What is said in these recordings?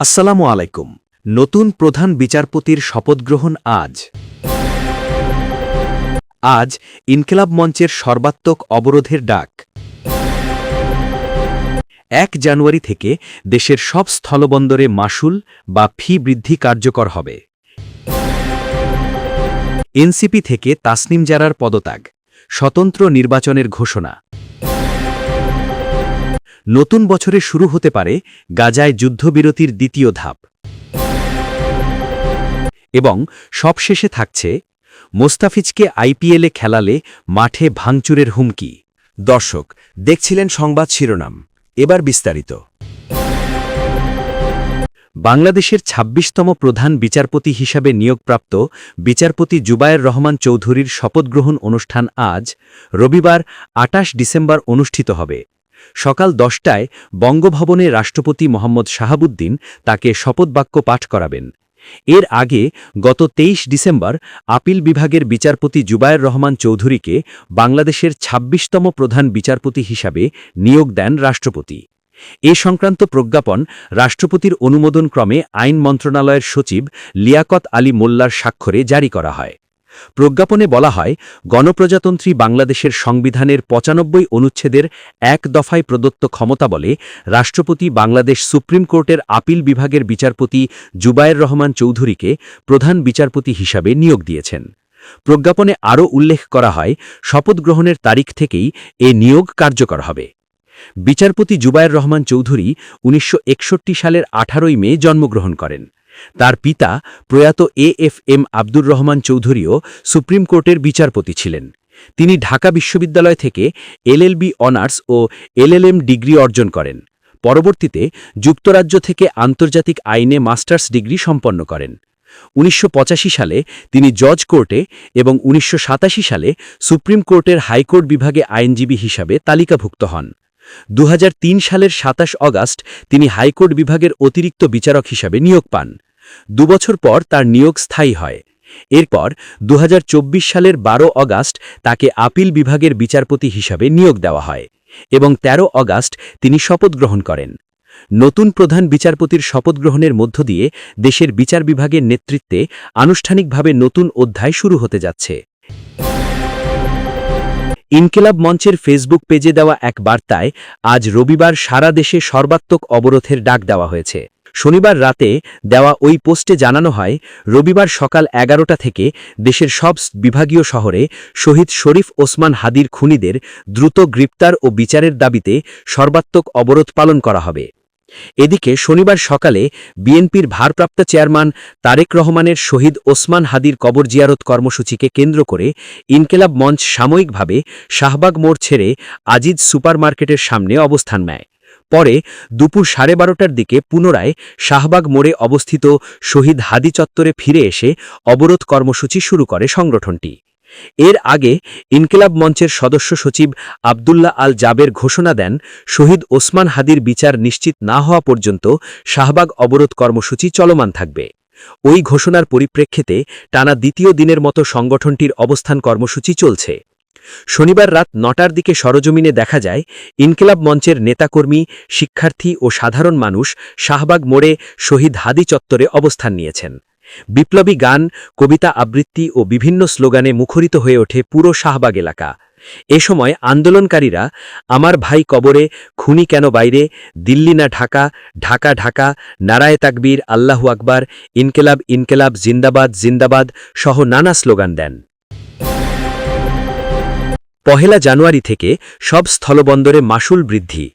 আসসালামু আলাইকুম। নতুন প্রধান বিচারপতির শপথগ্রহণ আজ। আজ ইনকিলাব মঞ্চের সর্বাত্মক অবরোধের ডাক। এক জানুয়ারি থেকে দেশের সব স্থলবন্দরে মাসুল বা ফি বৃদ্ধি কার্যকর হবে। এনসিপি থেকে তাসনিম জারার পদত্যাগ। স্বতন্ত্র নির্বাচনের ঘোষণা। নতুন বছরে শুরু হতে পারে গাজায় যুদ্ধবিরতির দ্বিতীয় ধাপ। এবং সবশেষে থাকছে মোস্তাফিজকে আইপিএলে খেলালে মাঠে ভাঙচুরের হুমকি। দর্শক, দেখছিলেন সংবাদ শিরোনাম। এবার বিস্তারিত। বাংলাদেশের ২৬তম প্রধান বিচারপতি হিসাবে নিয়োগপ্রাপ্ত বিচারপতি জুবায়ের রহমান চৌধুরীর শপথগ্রহণ অনুষ্ঠান আজ রবিবার আটাশ ডিসেম্বর অনুষ্ঠিত হবে। সকাল দশটায় বঙ্গভবনে রাষ্ট্রপতি মোহাম্মদ শাহাবুদ্দিন তাকে শপথবাক্য পাঠ করাবেন। এর আগে গত তেইশ ডিসেম্বর আপিল বিভাগের বিচারপতি জুবায়ের রহমান চৌধুরীকে বাংলাদেশের ২৬তম প্রধান বিচারপতি হিসাবে নিয়োগ দেন রাষ্ট্রপতি। এ সংক্রান্ত প্রজ্ঞাপন রাষ্ট্রপতির অনুমোদনক্রমে আইন মন্ত্রণালয়ের সচিব লিয়াকত আলী মোল্লার স্বাক্ষরে জারি করা হয়। প্রজ্ঞাপনে বলা হয়, গণপ্রজাতন্ত্রী বাংলাদেশের সংবিধানের পঁচানব্বই অনুচ্ছেদের এক দফায় প্রদত্ত ক্ষমতা বলে রাষ্ট্রপতি বাংলাদেশ সুপ্রিম কোর্টের আপিল বিভাগের বিচারপতি জুবায়ের রহমান চৌধুরীকে প্রধান বিচারপতি হিসাবে নিয়োগ দিয়েছেন। প্রজ্ঞাপনে আরও উল্লেখ করা হয়, শপথ গ্রহণের তারিখ থেকেই এ নিয়োগ কার্যকর হবে। বিচারপতি জুবায়ের রহমান চৌধুরী উনিশশো একষট্টি সালের আঠারোই মে জন্মগ্রহণ করেন। তার পিতা প্রয়াত A F M Abdur Rahman চৌধুরীও supreme কোর্টের বিচারপতি ছিলেন। তিনি ঢাকা বিশ্ববিদ্যালয় থেকে এলএলবি অনার্স ও এলএলএম ডিগ্রি অর্জন করেন। পরবর্তীতে যুক্তরাজ্য থেকে আন্তর্জাতিক আইনে মাস্টার্স ডিগ্রি সম্পন্ন করেন। উনিশশো পঁচাশি সালে তিনি জজ কোর্টে এবং উনিশশো সাতাশি সালে সুপ্রিম কোর্টের হাইকোর্ট বিভাগে আইনজীবী হিসাবে তালিকাভুক্ত হন। দু হাজার তিন সালের ২৭ অগাস্ট তিনি হাইকোর্ট বিভাগের অতিরিক্ত বিচারক হিসাবে নিয়োগ পান। দুবছর পর তার নিয়োগ স্থায়ী হয়। এরপর দু হাজার চব্বিশ সালের ১২ অগাস্ট তাকে আপিল বিভাগের বিচারপতি হিসাবে নিয়োগ দেওয়া হয় এবং ১৩ অগাস্ট তিনি শপথ গ্রহণ করেন। নতুন প্রধান বিচারপতির শপথ গ্রহণের মধ্য দিয়ে দেশের বিচার বিভাগের নেতৃত্বে আনুষ্ঠানিকভাবে নতুন অধ্যায় শুরু হতে যাচ্ছে। ইনকিলাব মঞ্চের ফেসবুক পেজে দেওয়া এক বার্তায় আজ রবিবার সারা দেশে সর্বাত্মক অবরোধের ডাক দেওয়া হয়েছে। শনিবার রাতে দেওয়া ওই পোস্টে জানানো হয়, রবিবার সকাল এগারোটা থেকে দেশের সব বিভাগীয় শহরে শহীদ শরীফ ওসমান হাদির খুনিদের দ্রুত গ্রেপ্তার ও বিচারের দাবিতে সর্বাত্মক অবরোধ পালন করা হবে। এদিকে শনিবার সকালে বিএনপির ভারপ্রাপ্ত চেয়ারম্যান তারেক রহমানের শহীদ ওসমান হাদির কবর জিয়ারত কর্মসূচিকে কেন্দ্র করে ইনকেলাব মঞ্চ সাময়িকভাবে শাহবাগ মোড় ছেড়ে আজিজ সুপারমার্কেটের সামনে অবস্থান নেয়। পরে দুপুর সাড়ে বারোটার দিকে পুনরায় শাহবাগ মোড়ে অবস্থিত শহীদ হাদি চত্বরে ফিরে এসে অবরোধ কর্মসূচি শুরু করে সংগঠনটি। এর আগে ইনকিলাব মঞ্চের সদস্য সচিব আবদুল্লাহ আল জাবের ঘোষণা দেন, শহীদ ওসমান হাদির বিচার নিশ্চিত না হওয়া পর্যন্ত শাহবাগ অবরোধ কর্মসূচি চলমান থাকবে। ওই ঘোষণার পরিপ্রেক্ষিতে টানা দ্বিতীয় দিনের মতো সংগঠনটির অবস্থান কর্মসূচি চলছে। শনিবার রাত নটার দিকে সরজমিনে দেখা যায়, ইনকিলাব মঞ্চের নেতাকর্মী, শিক্ষার্থী ও সাধারণ মানুষ শাহবাগ মোড়ে শহীদ হাদি চত্বরে অবস্থান নিয়েছেন। বিপ্লবী গান, কবিতা আবৃত্তি ও বিভিন্ন স্লোগানে মুখরিত হয়ে ওঠে পুরো শাহবাগ এলাকা। এ সময় আন্দোলনকারীরা, আমার ভাই কবরে, খুনি কেন বাইরে? দিল্লি না ঢাকা? ঢাকা ঢাকা? নারায় তাকবীর, আল্লাহু আকবার, ইনকেলাব ইনকেলাব, জিন্দাবাদ জিন্দাবাদ সহ নানা স্লোগান দেন। পহেলা জানুয়ারি থেকে সব স্থলবন্দরে মাসুল বৃদ্ধি।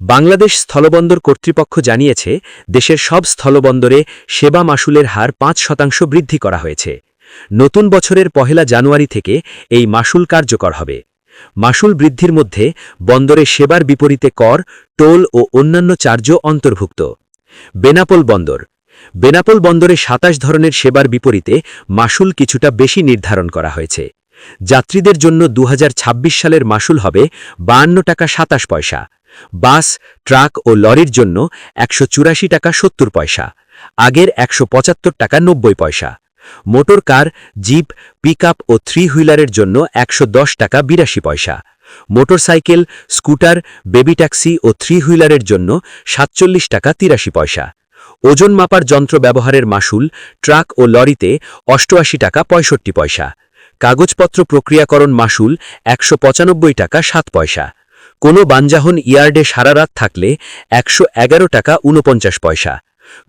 বাংলাদেশ স্থলবন্দর কর্তৃপক্ষ জানিয়েছে, দেশের সব স্থলবন্দরে সেবা মাসুলের হার পাঁচ শতাংশ বৃদ্ধি করা হয়েছে। নতুন বছরের পহেলা জানুয়ারি থেকে এই মাসুল কার্যকর হবে। মাসুল বৃদ্ধির মধ্যে বন্দরে সেবার বিপরীতে কর, টোল ও অন্যান্য চার্জও অন্তর্ভুক্ত। বেনাপোল বন্দর। বেনাপোল বন্দরে সাতাশ ধরনের সেবার বিপরীতে মাসুল কিছুটা বেশি নির্ধারণ করা হয়েছে। যাত্রীদের জন্য দু হাজার ছাব্বিশ সালের মাসুল হবে বাহান্ন টাকা সাতাশ পয়সা। বাস, ট্রাক ও লরির জন্য একশো চুরাশি টাকা সত্তর পয়সা। আগের একশো পঁচাত্তর টাকা নব্বই পয়সা। মোটর কার, জিপ পিক ও থ্রি হুইলারের জন্য একশো দশ টাকা বিরাশি পয়সা। মোটরসাইকেল, স্কুটার, বেবি ট্যাক্সি ও থ্রি হুইলারের জন্য সাতচল্লিশ টাকা তিরাশি পয়সা। ওজন মাপার যন্ত্র ব্যবহারের মাসুল, ট্রাক ও লরিতে অষ্টআশি টাকা পঁয়ষট্টি পয়সা। কাগজপত্র প্রক্রিয়াকরণ মাসুল একশো পঁচানব্বই টাকা সাত পয়সা। কোনো বানজাহন ইয়ার্ডে সারা রাত থাকলে একশো এগারো টাকা উনপঞ্চাশ পয়সা।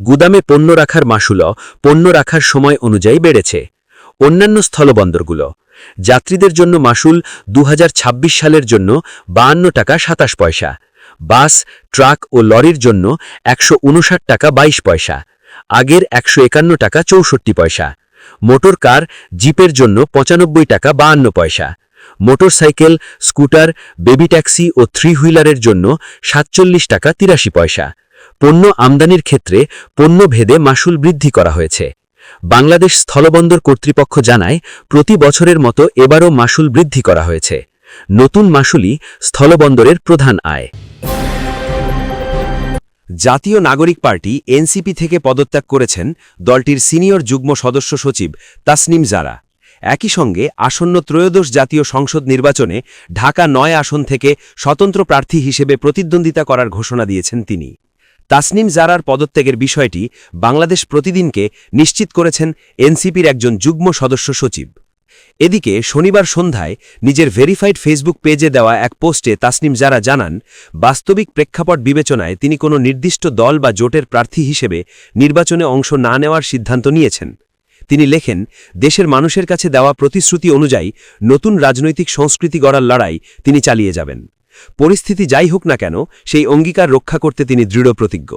গুদামে পণ্য রাখার মাসুলও পণ্য রাখার সময় অনুযায়ী বেড়েছে। অন্যান্য স্থলবন্দরগুলো। যাত্রীদের জন্য মাসুল দু হাজার ছাব্বিশ সালের জন্য বাহান্ন টাকা সাতাশ পয়সা। বাস, ট্রাক ও লরির জন্য একশো ঊনষাট টাকা ২২ পয়সা। আগের একশো একান্ন টাকা চৌষট্টি পয়সা। মোটর কার জিপের জন্য পঁচানব্বই টাকা বাহান্ন পয়সা। মোটরসাইকেল স্কুটার, বেবি ট্যাক্সি ও থ্রি হুইলারের জন্য সাতচল্লিশ টাকা তিরাশি পয়সা। পণ্য আমদানির ক্ষেত্রে পণ্য ভেদে মাসুল বৃদ্ধি করা হয়েছে। বাংলাদেশ স্থলবন্দর কর্তৃপক্ষ জানায়, প্রতি বছরের মতো এবারও মাসুল বৃদ্ধি করা হয়েছে। নতুন মাসুলই স্থলবন্দরের প্রধান আয়। জাতীয় নাগরিক পার্টি এনসিপি থেকে পদত্যাগ করেছেন দলটির সিনিয়র যুগ্ম সদস্য সচিব তাসনিম জারা। একই সঙ্গে আসন্ন ত্রয়োদশ জাতীয় সংসদ নির্বাচনে ঢাকা নয় আসন থেকে স্বতন্ত্র প্রার্থী হিসেবে প্রতিদ্বন্দ্বিতা করার ঘোষণা দিয়েছেন তিনি। তাসনিম জারার পদত্যাগের বিষয়টি বাংলাদেশ প্রতিদিনকে নিশ্চিত করেছেন এনসিপির একজন যুগ্ম সদস্য সচিব। এদিকে শনিবার সন্ধ্যায় নিজের ভেরিফাইড ফেসবুক পেজে দেওয়া এক পোস্টে তাসনিম যারা জানান, বাস্তবিক প্রেক্ষাপট বিবেচনায় তিনি কোনো নির্দিষ্ট দল বা জোটের প্রার্থী হিসেবে নির্বাচনে অংশ না নেওয়ার সিদ্ধান্ত নিয়েছেন। তিনি লেখেন, দেশের মানুষের কাছে দেওয়া প্রতিশ্রুতি অনুযায়ী নতুন রাজনৈতিক সংস্কৃতি গড়ার লড়াই তিনি চালিয়ে যাবেন। পরিস্থিতি যাই হোক না কেন, সেই অঙ্গীকার রক্ষা করতে তিনি দৃঢ় প্রতিজ্ঞ।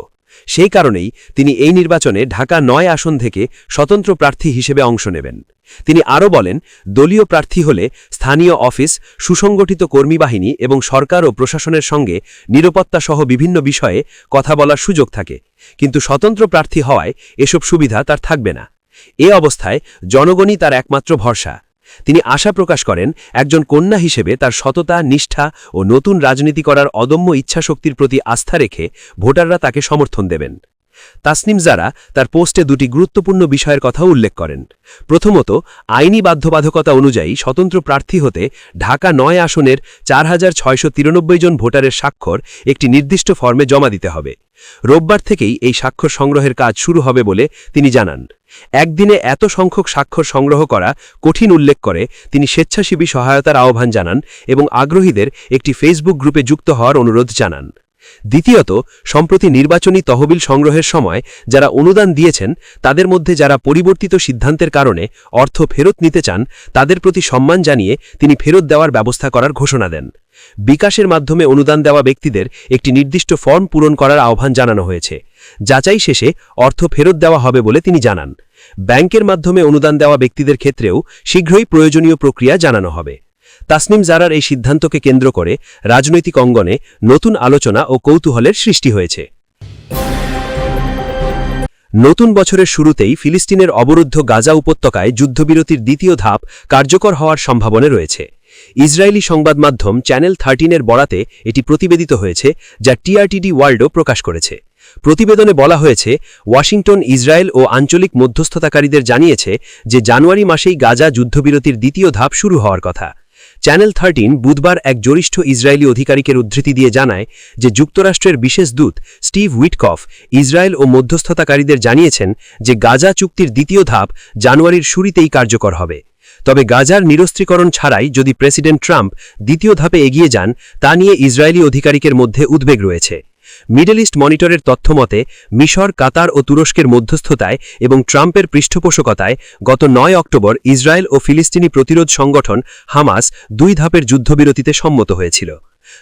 সেই কারণেই তিনি এই নির্বাচনে ঢাকা নয় আসন থেকে স্বতন্ত্র প্রার্থী হিসেবে অংশ নেবেন। তিনি আরও বলেন, দলীয় প্রার্থী হলে স্থানীয় অফিস, সুসংগঠিত কর্মী বাহিনী এবং সরকার ও প্রশাসনের সঙ্গে নিরাপত্তাসহ বিভিন্ন বিষয়ে কথা বলার সুযোগ থাকে। কিন্তু স্বতন্ত্র প্রার্থী হওয়ায় এসব সুবিধা তার থাকবে না। এ অবস্থায় জনগণই তার একমাত্র ভরসা। তিনি আশা প্রকাশ করেন, একজন কন্যা হিসেবে তার সততা, নিষ্ঠা ও নতুন রাজনীতি করার অদম্য ইচ্ছাশক্তির প্রতি আস্থা রেখে ভোটাররা তাকে সমর্থন দেবেন। তাসনিম জারা তার পোস্টে দুটি গুরুত্বপূর্ণ বিষয়ের কথা উল্লেখ করেন। প্রথমত, আইনি বাধ্যবাধকতা অনুযায়ী স্বতন্ত্র প্রার্থী হতে ঢাকা নয় আসনের চার হাজার ছয়শো তিরানব্বই জন ভোটারের স্বাক্ষর একটি নির্দিষ্ট ফর্মে জমা দিতে হবে। রোববার থেকেই এই স্বাক্ষর সংগ্রহের কাজ শুরু হবে বলে তিনি জানান। একদিনে এত সংখ্যক স্বাক্ষর সংগ্রহ করা কঠিন উল্লেখ করে তিনি স্বেচ্ছাসেবী সহায়তার আহ্বান জানান এবং আগ্রহীদের একটি ফেসবুক গ্রুপে যুক্ত হওয়ার অনুরোধ জানান। দ্বিতীয়ত, সম্প্রতি নির্বাচনী তহবিল সংগ্রহের সময় যারা অনুদান দিয়েছেন, তাদের মধ্যে যারা পরিবর্তিত সিদ্ধান্তের কারণে অর্থ ফেরত নিতে চান, তাদের প্রতি সম্মান জানিয়ে তিনি ফেরত দেওয়ার ব্যবস্থা করার ঘোষণা দেন। বিকাশের মাধ্যমে অনুদান দেওয়া ব্যক্তিদের একটি নির্দিষ্ট ফর্ম পূরণ করার আহ্বান জানানো হয়েছে। যাচাই শেষে অর্থ ফেরত দেওয়া হবে বলে তিনি জানান। ব্যাংকের মাধ্যমে অনুদান দেওয়া ব্যক্তিদের ক্ষেত্রেও শীঘ্রই প্রয়োজনীয় প্রক্রিয়া জানানো হবে। তাসনিম জারার এই সিদ্ধান্তকে কেন্দ্র করে রাজনৈতিক অঙ্গনে নতুন আলোচনা ও কৌতূহলের সৃষ্টি হয়েছে। নতুন বছরের শুরুতেই ফিলিস্তিনের অবরুদ্ধ গাজা উপত্যকায় যুদ্ধবিরতির দ্বিতীয় ধাপ কার্যকর হওয়ার সম্ভাবনা রয়েছে। ইসরায়েলি সংবাদ মাধ্যম চ্যানেল থার্টিনের বরাতে এটি প্রতিবেদিত হয়েছে, যা টিআরটিডি ওয়ার্ল্ডও প্রকাশ করেছে। প্রতিবেদনে বলা হয়েছে, ওয়াশিংটন, ইসরায়েল ও আঞ্চলিক মধ্যস্থতাকারীদের জানিয়েছে যে জানুয়ারি মাসেই গাজা যুদ্ধবিরতির দ্বিতীয় ধাপ শুরু হওয়ার কথা। চ্যানেল থার্টিন বুধবার এক জরিষ্ঠ ইসরায়েলি অধিকারীকের উদ্ধৃতি দিয়ে জানায় যে যুক্তরাষ্ট্রের বিশেষ দূত স্টিভ উইটকফ ইসরায়েল ও মধ্যস্থতাকারীদের জানিয়েছেন যে গাজা চুক্তির দ্বিতীয় ধাপ জানুয়ারির শুরুতেই কার্যকর হবে। তবে গাজার নিরস্ত্রীকরণ ছাড়াই যদি প্রেসিডেন্ট ট্রাম্প দ্বিতীয় ধাপে এগিয়ে যান, তা নিয়ে ইসরায়েলি অধিকারিকের মধ্যে উদ্বেগ রয়েছে। মিডল ইস্ট মনিটরের তথ্যমতে মিশর, কাতার ও তুরস্কের মধ্যস্থতায় এবং ট্রাম্পের পৃষ্ঠপোষকতায় গত নয় অক্টোবর ইসরায়েল ও ফিলিস্তিনি প্রতিরোধ সংগঠন হামাস দুই ধাপের যুদ্ধবিরতিতে সম্মত হয়েছিল।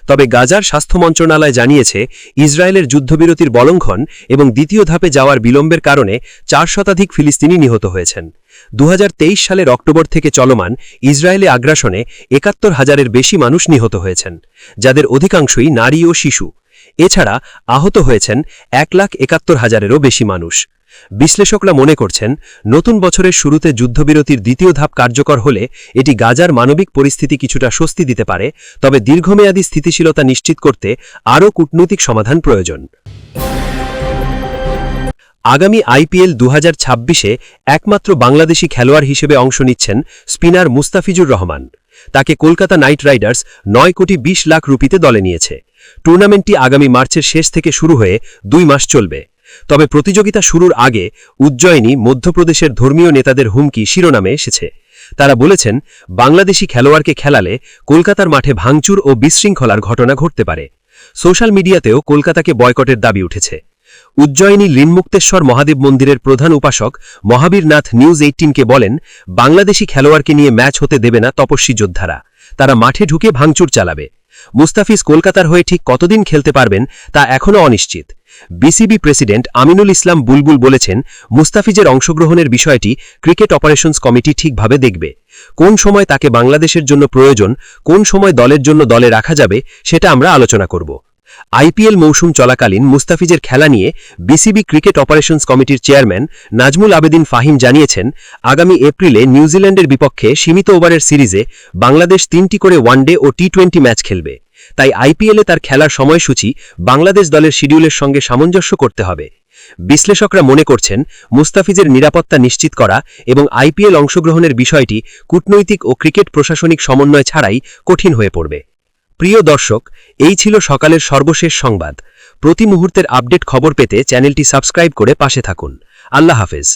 তবে গাজার স্বাস্থ্য মন্ত্রণালয় জানিয়েছে, ইসরায়েলের যুদ্ধবিরতির বলঙ্ঘন এবং দ্বিতীয় ধাপে যাওয়ার বিলম্বের কারণে চার শতাধিক ফিলিস্তিনি নিহত হয়েছেন। দু হাজার তেইশ সালের অক্টোবর থেকে চলমান ইসরায়েলে আগ্রাসনে একাত্তর হাজারের বেশি মানুষ নিহত হয়েছেন, যাদের অধিকাংশই নারী ও শিশু। এছাড়া আহত হয়েছেন এক লাখ একাত্তর হাজারেরও বেশি মানুষ। বিশ্লেষকরা মনে করছেন, নতুন বছরের শুরুতে যুদ্ধবিরতির দ্বিতীয় ধাপ কার্যকর হলে এটি গাজার মানবিক পরিস্থিতি কিছুটা স্বস্তি দিতে পারে, তবে দীর্ঘমেয়াদী স্থিতিশীলতা নিশ্চিত করতে আরও কূটনৈতিক সমাধান প্রয়োজন। আগামী আইপিএল দু হাজার একমাত্র বাংলাদেশি খেলোয়াড় হিসেবে অংশ নিচ্ছেন স্পিনার মুস্তাফিজুর রহমান। তাকে কলকাতা নাইট রাইডার্স নয় কোটি ২০ লাখ রুপিতে দলে নিয়েছে। টুর্নামেন্টটি আগামী মার্চের শেষ থেকে শুরু হয়ে দুই মাস চলবে। তবে প্রতিযোগিতা শুরুর আগে উজ্জয়িনী মধ্যপ্রদেশের ধর্মীয় নেতাদের হুমকি শিরোনামে এসেছে। তারা বলেছেন, বাংলাদেশি খেলোয়াড়কে খেলালে কলকাতার মাঠে ভাঙচুর ও বিশৃঙ্খলার ঘটনা ঘটতে পারে। সোশ্যাল মিডিয়াতেও কলকাতাকে বয়কটের দাবি উঠেছে। উজ্জয়িনী লিনমুক্তেশ্বর মহাদেব মন্দিরের প্রধান উপাসক মহাবীর নাথ নিউজ এইটিনকে বলেন, বাংলাদেশি খেলোয়াড়কে নিয়ে ম্যাচ হতে দেবে না তপস্বী যোদ্ধারা। তারা মাঠে ঢুকে ভাঙচুর চালাবে। মুস্তাফিজ কলকাতার হয়ে ঠিক কতদিন খেলতে পারবেন তা এখনও অনিশ্চিত। বিসিবি প্রেসিডেন্ট আমিনুল ইসলাম বুলবুল বলেছেন, মুস্তাফিজের অংশগ্রহণের বিষয়টি ক্রিকেট অপারেশনস কমিটি ঠিকভাবে দেখবে। কোন সময় তাকে বাংলাদেশের জন্য প্রয়োজন, কোন সময় দলের জন্য দলে রাখা যাবে, সেটা আমরা আলোচনা করব। আইপিএল মৌসুম চলাকালীন মুস্তাফিজের খেলা নিয়ে বিসিবি ক্রিকেট অপারেশনস কমিটির চেয়ারম্যান নাজমুল আবেদিন ফাহিম জানিয়েছেন, আগামী এপ্রিলে নিউজিল্যান্ডের বিপক্ষে সীমিত ওভারের সিরিজে বাংলাদেশ তিনটি করে ওয়ানডে ও টি টোয়েন্টি ম্যাচ খেলবে। তাই আইপিএলে তার খেলার সময়সূচি বাংলাদেশ দলের শিডিউলের সঙ্গে সামঞ্জস্য করতে হবে। বিশ্লেষকরা মনে করছেন, মুস্তাফিজের নিরাপত্তা নিশ্চিত করা এবং আইপিএল অংশগ্রহণের বিষয়টি কূটনৈতিক ও ক্রিকেট প্রশাসনিক সমন্বয় ছাড়াই কঠিন হয়ে পড়বে। প্রিয় দর্শক, এই ছিল সকালের সর্বশেষ সংবাদ। প্রতি মুহূর্তের আপডেট খবর পেতে চ্যানেলটি সাবস্ক্রাইব করে পাশে থাকুন। আল্লাহ হাফেজ।